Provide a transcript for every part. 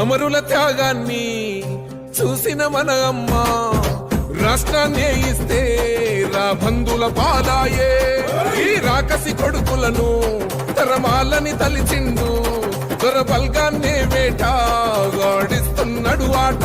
అమరుల త్యాగాన్ని చూసిన మన అమ్మ రాష్ట్రాన్ని ఇస్తే రా బంధుల పాలాయే ఈ రాకసి కొడుకులను తరమాలని తలిచిండు దొర బల్గాన్నే వేట గాడిస్తున్నాడు ఆట.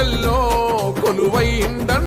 గుండెల్లో కొలువైందంట